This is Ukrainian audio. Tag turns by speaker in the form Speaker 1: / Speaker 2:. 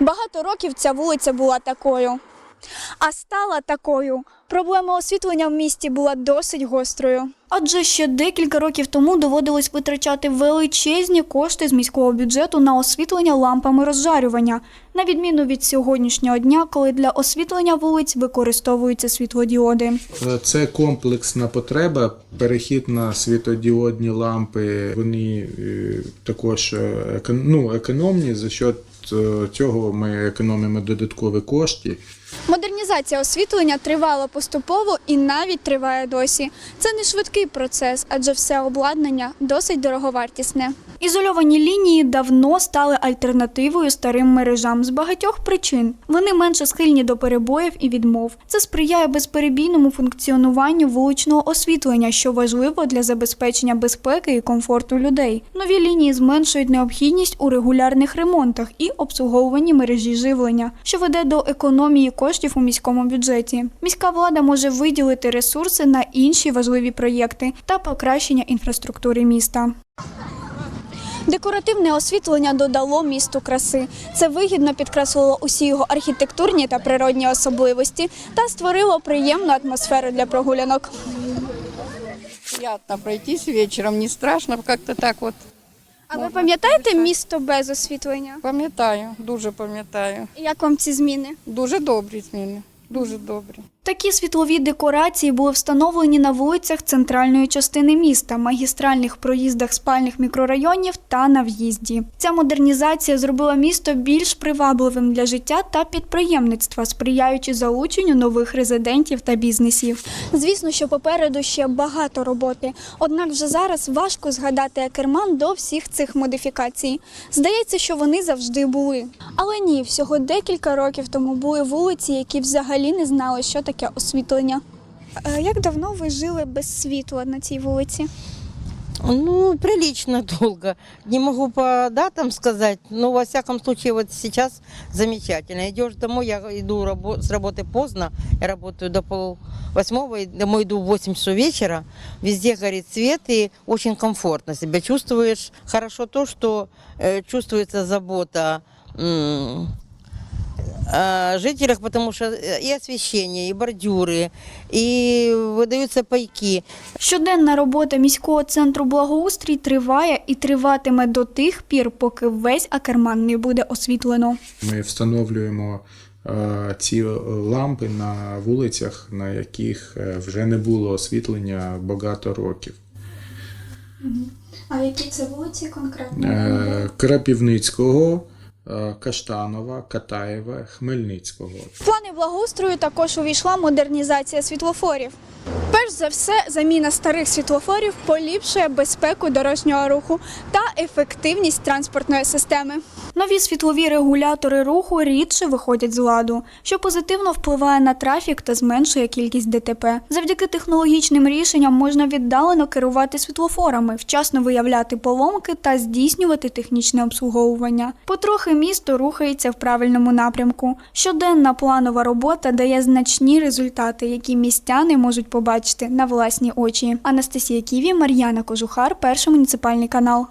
Speaker 1: Багато років ця вулиця була такою. А стала такою. Проблема освітлення в місті була досить гострою. Адже ще декілька років тому доводилось витрачати величезні кошти з міського бюджету на освітлення лампами розжарювання, на відміну від сьогоднішнього дня, коли для освітлення вулиць використовуються світлодіоди.
Speaker 2: Е, Це комплексна потреба. Перехід на світодіодні лампи. Вони е, також е, ну, економні. За е, цього ми економимо додаткові кошти.
Speaker 1: Модернізація освітлення тривала поступово і навіть триває досі. Це не швидкий процес, адже все обладнання досить дороговартісне. Ізольовані лінії давно стали альтернативою старим мережам з багатьох причин. Вони менше схильні до перебоїв і відмов. Це сприяє безперебійному функціонуванню вуличного освітлення, що важливо для забезпечення безпеки і комфорту людей. Нові лінії зменшують необхідність у регулярних ремонтах і обслуговуванні мережі живлення, що веде до економії коштів у міському бюджеті. Міська влада може виділити ресурси на інші важливі проєкти та покращення інфраструктури міста. Декоративне освітлення додало місту краси. Це вигідно підкреслило усі його архітектурні та природні особливості та створило приємну атмосферу для прогулянок.
Speaker 3: Приятно пройтись вечером, не страшно, как-то так от.
Speaker 1: А ви пам'ятаєте місто без освітлення?
Speaker 3: Пам'ятаю, дуже пам'ятаю.
Speaker 1: І Як вам ці зміни?
Speaker 3: Дуже добрі зміни, дуже добрі.
Speaker 1: Такі світлові декорації були встановлені на вулицях центральної частини міста, магістральних проїздах спальних мікрорайонів та на в'їзді. Ця модернізація зробила місто більш привабливим для життя та підприємництва, сприяючи залученню нових резидентів та бізнесів. Звісно, що попереду ще багато роботи. Однак вже зараз важко згадати Акерман до всіх цих модифікацій. Здається, що вони завжди були. Але ні, всього декілька років тому були вулиці, які взагалі не знали, що таке освітлення. Е, Як давно ви жили без світла на цій вулиці?
Speaker 4: Ну, прилично долго. Не могу по датам сказать, но во всяком случае вот сейчас замечательно. Идешь домой, я иду рабо- с работы поздно, я работаю до пол восьмого, домой иду в 8 часов вечера, везде горит свет и очень комфортно себя чувствуешь. Хорошо то, что э, чувствуется забота жителях, потому что э, и освещение, и бордюры, и выдаются пайки.
Speaker 1: Щоденна робота міського центру благоустрій триває і триватиме до тих пір, поки весь Акерман не буде освітлено.
Speaker 2: Ми встановлюємо е, ці лампи на вулицях, на яких е, вже не було освітлення багато років.
Speaker 1: А які це вулиці конкретно?
Speaker 2: Е, Крапівницького, е, Каштанова, Катаєва, Хмельницького.
Speaker 1: В плани благоустрою також увійшла модернізація світлофорів. За все, заміна старих світлофорів поліпшує безпеку дорожнього руху та ефективність транспортної системи. Нові світлові регулятори руху рідше виходять з ладу, що позитивно впливає на трафік та зменшує кількість ДТП. Завдяки технологічним рішенням можна віддалено керувати світлофорами, вчасно виявляти поломки та здійснювати технічне обслуговування. Потрохи місто рухається в правильному напрямку. Щоденна планова робота дає значні результати, які містяни можуть побачити на власні очі. Анастасія Ківі, Мар'яна Кожухар, перший муніципальний канал.